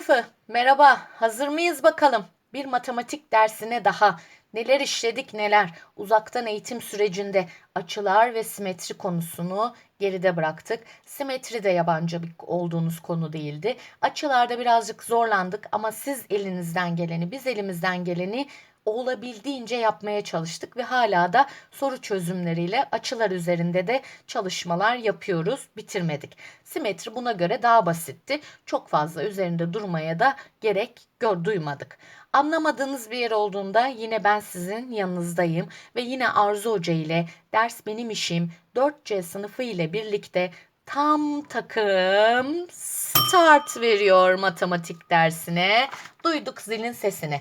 Sınıfı, merhaba. Hazır mıyız bakalım? Bir matematik dersine daha. Neler işledik neler. Uzaktan eğitim sürecinde açılar ve simetri konusunu geride bıraktık. Simetri de yabancı bir olduğunuz konu değildi. Açılarda birazcık zorlandık ama siz elinizden geleni, biz elimizden geleni olabildiğince yapmaya çalıştık ve hala da soru çözümleriyle açılar üzerinde de çalışmalar yapıyoruz. Bitirmedik. Simetri buna göre daha basitti. Çok fazla üzerinde durmaya da gerek gör duymadık. Anlamadığınız bir yer olduğunda yine ben sizin yanınızdayım ve yine Arzu Hoca ile ders benim işim 4C sınıfı ile birlikte tam takım start veriyor matematik dersine. Duyduk zilin sesini.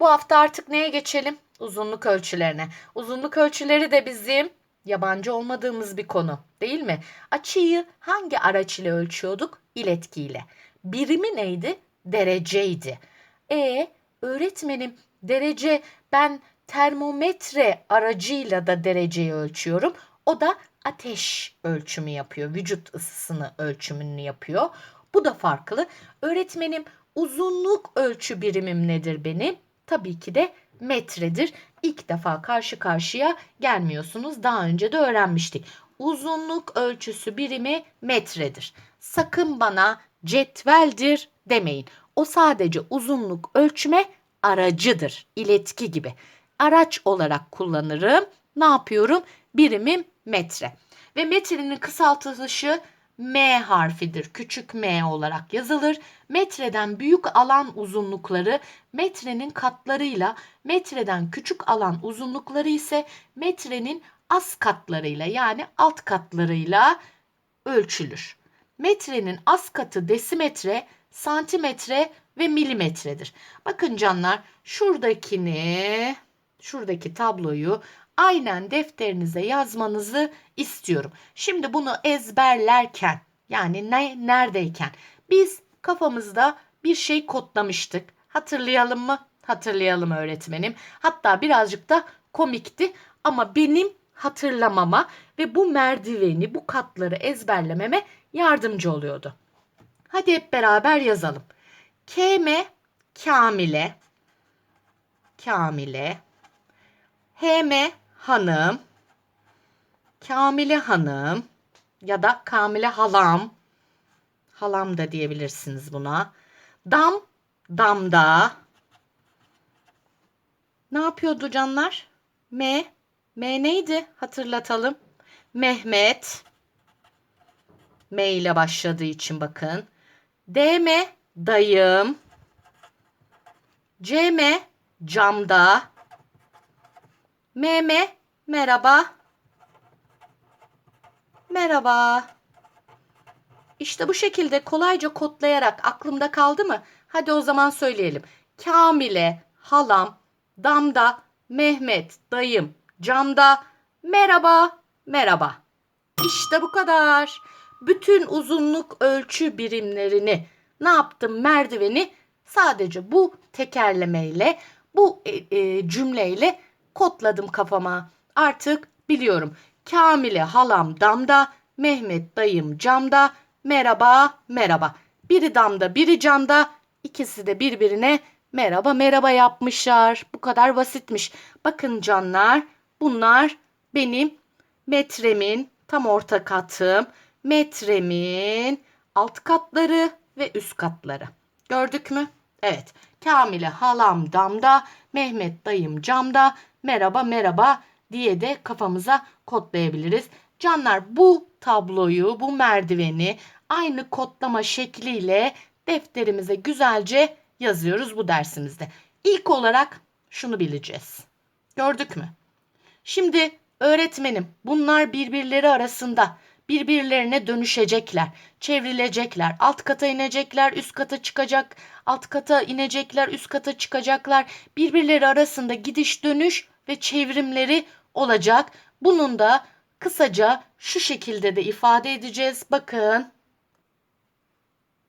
Bu hafta artık neye geçelim? Uzunluk ölçülerine. Uzunluk ölçüleri de bizim yabancı olmadığımız bir konu değil mi? Açıyı hangi araç ile ölçüyorduk? İletkiyle. Birimi neydi? Dereceydi. E öğretmenim derece ben termometre aracıyla da dereceyi ölçüyorum. O da ateş ölçümü yapıyor. Vücut ısısını ölçümünü yapıyor. Bu da farklı. Öğretmenim uzunluk ölçü birimim nedir benim? Tabii ki de metredir. İlk defa karşı karşıya gelmiyorsunuz. Daha önce de öğrenmiştik. Uzunluk ölçüsü birimi metredir. Sakın bana cetveldir demeyin. O sadece uzunluk ölçme aracıdır. İletki gibi. Araç olarak kullanırım. Ne yapıyorum? Birimim metre. Ve metrenin kısaltılışı M harfidir. Küçük m olarak yazılır. Metreden büyük alan uzunlukları metrenin katlarıyla, metreden küçük alan uzunlukları ise metrenin az katlarıyla yani alt katlarıyla ölçülür. Metrenin az katı desimetre, santimetre ve milimetredir. Bakın canlar şuradakini, şuradaki tabloyu aynen defterinize yazmanızı istiyorum. Şimdi bunu ezberlerken yani ne, neredeyken biz kafamızda bir şey kodlamıştık. Hatırlayalım mı? Hatırlayalım öğretmenim. Hatta birazcık da komikti ama benim hatırlamama ve bu merdiveni, bu katları ezberlememe yardımcı oluyordu. Hadi hep beraber yazalım. Keme, Kamile, Kamile, Heme, hanım, Kamile hanım ya da Kamile halam, halam da diyebilirsiniz buna. Dam, damda. Ne yapıyordu canlar? M, M neydi? Hatırlatalım. Mehmet. M ile başladığı için bakın. DM dayım. CM camda. Meme merhaba. Merhaba. İşte bu şekilde kolayca kodlayarak aklımda kaldı mı? Hadi o zaman söyleyelim. Kamile, halam, damda, Mehmet, dayım, camda, merhaba, merhaba. İşte bu kadar. Bütün uzunluk ölçü birimlerini ne yaptım merdiveni sadece bu tekerlemeyle, bu e, e, cümleyle kodladım kafama. Artık biliyorum. Kamile halam damda, Mehmet dayım camda, merhaba merhaba. Biri damda biri camda, ikisi de birbirine merhaba merhaba yapmışlar. Bu kadar basitmiş. Bakın canlar bunlar benim metremin tam orta katım, metremin alt katları ve üst katları. Gördük mü? Evet. Kamile halam damda, Mehmet dayım camda, merhaba merhaba diye de kafamıza kodlayabiliriz. Canlar bu tabloyu, bu merdiveni aynı kodlama şekliyle defterimize güzelce yazıyoruz bu dersimizde. İlk olarak şunu bileceğiz. Gördük mü? Şimdi öğretmenim bunlar birbirleri arasında birbirlerine dönüşecekler, çevrilecekler, alt kata inecekler, üst kata çıkacak, alt kata inecekler, üst kata çıkacaklar. Birbirleri arasında gidiş dönüş ve çevrimleri olacak. Bunun da kısaca şu şekilde de ifade edeceğiz. Bakın.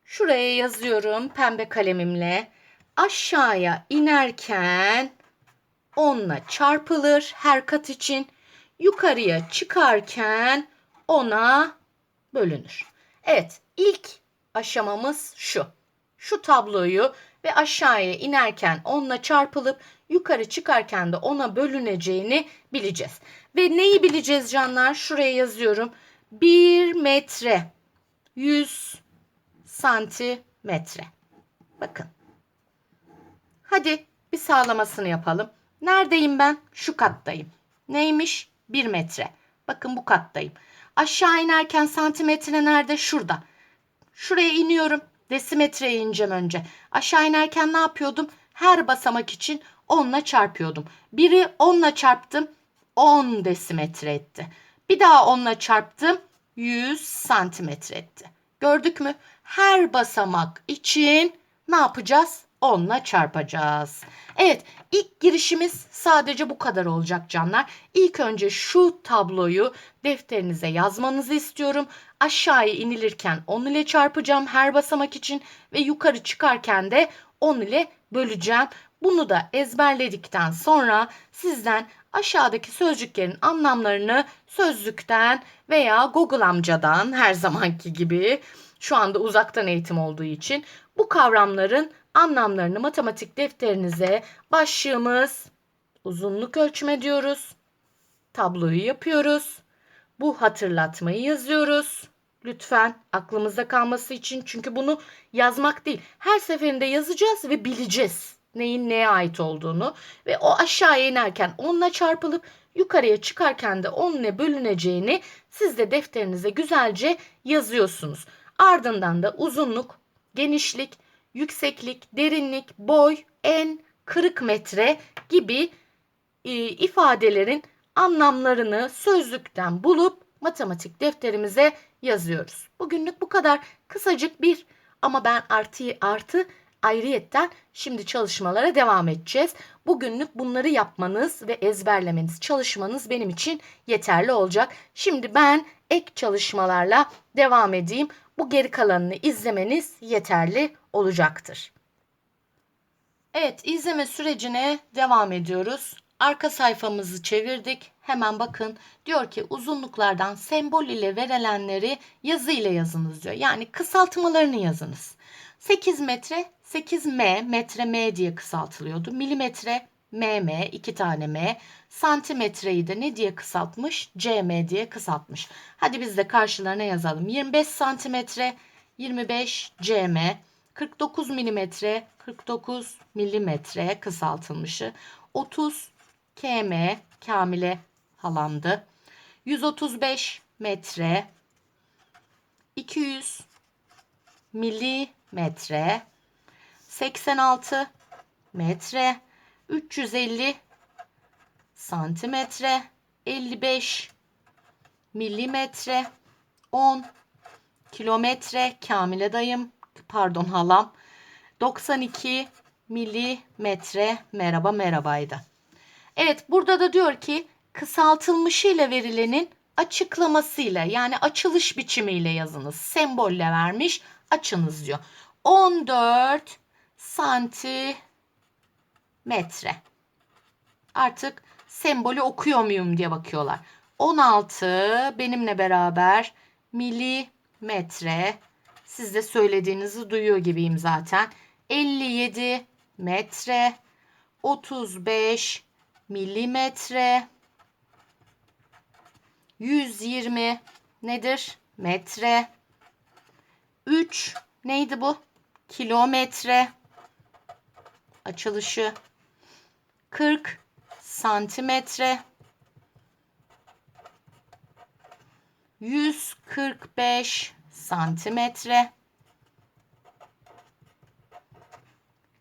Şuraya yazıyorum pembe kalemimle. Aşağıya inerken onunla çarpılır her kat için. Yukarıya çıkarken ona bölünür. Evet, ilk aşamamız şu. şu tabloyu ve aşağıya inerken onunla çarpılıp yukarı çıkarken de ona bölüneceğini bileceğiz. Ve neyi bileceğiz canlar? Şuraya yazıyorum. 1 metre 100 santimetre. Bakın. Hadi bir sağlamasını yapalım. Neredeyim ben? Şu kattayım. Neymiş? 1 metre. Bakın bu kattayım. Aşağı inerken santimetre nerede? Şurada. Şuraya iniyorum. Desimetreye ineceğim önce. Aşağı inerken ne yapıyordum? Her basamak için 10'la çarpıyordum. Biri 10'la çarptım. 10 desimetre etti. Bir daha 10'la çarptım. 100 santimetre etti. Gördük mü? Her basamak için ne yapacağız? 10'la çarpacağız. Evet, ilk girişimiz sadece bu kadar olacak canlar. İlk önce şu tabloyu defterinize yazmanızı istiyorum. Aşağıya inilirken 10 ile çarpacağım her basamak için ve yukarı çıkarken de 10 ile böleceğim. Bunu da ezberledikten sonra sizden aşağıdaki sözcüklerin anlamlarını sözlükten veya Google amcadan her zamanki gibi şu anda uzaktan eğitim olduğu için bu kavramların anlamlarını matematik defterinize başlığımız uzunluk ölçme diyoruz. Tabloyu yapıyoruz. Bu hatırlatmayı yazıyoruz. Lütfen aklımızda kalması için çünkü bunu yazmak değil. Her seferinde yazacağız ve bileceğiz neyin neye ait olduğunu ve o aşağıya inerken onunla çarpılıp yukarıya çıkarken de onunla bölüneceğini siz de defterinize güzelce yazıyorsunuz. Ardından da uzunluk, genişlik, yükseklik, derinlik, boy, en, kırık metre gibi e, ifadelerin anlamlarını sözlükten bulup matematik defterimize yazıyoruz. Bugünlük bu kadar kısacık bir ama ben artı artı ayrıyetten şimdi çalışmalara devam edeceğiz. Bugünlük bunları yapmanız ve ezberlemeniz, çalışmanız benim için yeterli olacak. Şimdi ben ek çalışmalarla devam edeyim. Bu geri kalanını izlemeniz yeterli olacaktır. Evet, izleme sürecine devam ediyoruz. Arka sayfamızı çevirdik. Hemen bakın diyor ki uzunluklardan sembol ile verilenleri yazı ile yazınız diyor. Yani kısaltmalarını yazınız. 8 metre 8m metre m diye kısaltılıyordu. Milimetre mm iki tane m. Santimetreyi de ne diye kısaltmış? cm diye kısaltmış. Hadi biz de karşılarına yazalım. 25 santimetre 25 cm. 49 milimetre 49 milimetre kısaltılmışı. 30 km kamile halamdı. 135 metre 200 milimetre 86 metre 350 santimetre 55 milimetre 10 kilometre Kamile dayım pardon halam 92 milimetre merhaba merhabaydı. Evet burada da diyor ki kısaltılmışıyla verilenin açıklamasıyla yani açılış biçimiyle yazınız. Sembolle vermiş açınız diyor. 14 santimetre. Artık sembolü okuyor muyum diye bakıyorlar. 16 benimle beraber milimetre. Siz de söylediğinizi duyuyor gibiyim zaten. 57 metre. 35 milimetre. 120 nedir? Metre. 3 neydi bu? Kilometre. Açılışı 40 santimetre. 145 santimetre.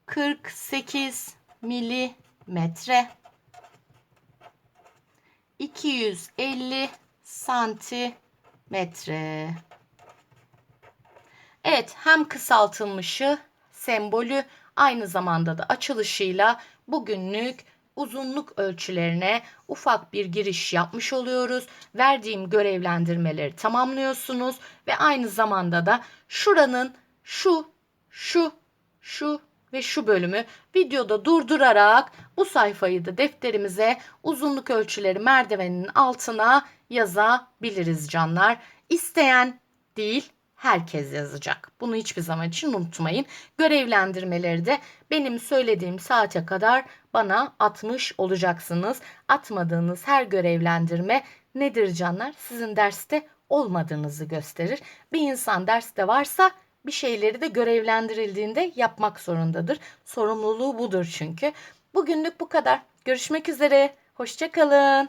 48 milimetre. 250 santimetre. Evet hem kısaltılmışı sembolü aynı zamanda da açılışıyla bugünlük uzunluk ölçülerine ufak bir giriş yapmış oluyoruz. Verdiğim görevlendirmeleri tamamlıyorsunuz ve aynı zamanda da şuranın şu, şu, şu ve şu bölümü videoda durdurarak bu sayfayı da defterimize uzunluk ölçüleri merdivenin altına yazabiliriz canlar. İsteyen değil herkes yazacak. Bunu hiçbir zaman için unutmayın. Görevlendirmeleri de benim söylediğim saate kadar bana atmış olacaksınız. Atmadığınız her görevlendirme nedir canlar? Sizin derste olmadığınızı gösterir. Bir insan derste varsa bir şeyleri de görevlendirildiğinde yapmak zorundadır. Sorumluluğu budur çünkü. Bugünlük bu kadar. Görüşmek üzere. Hoşçakalın.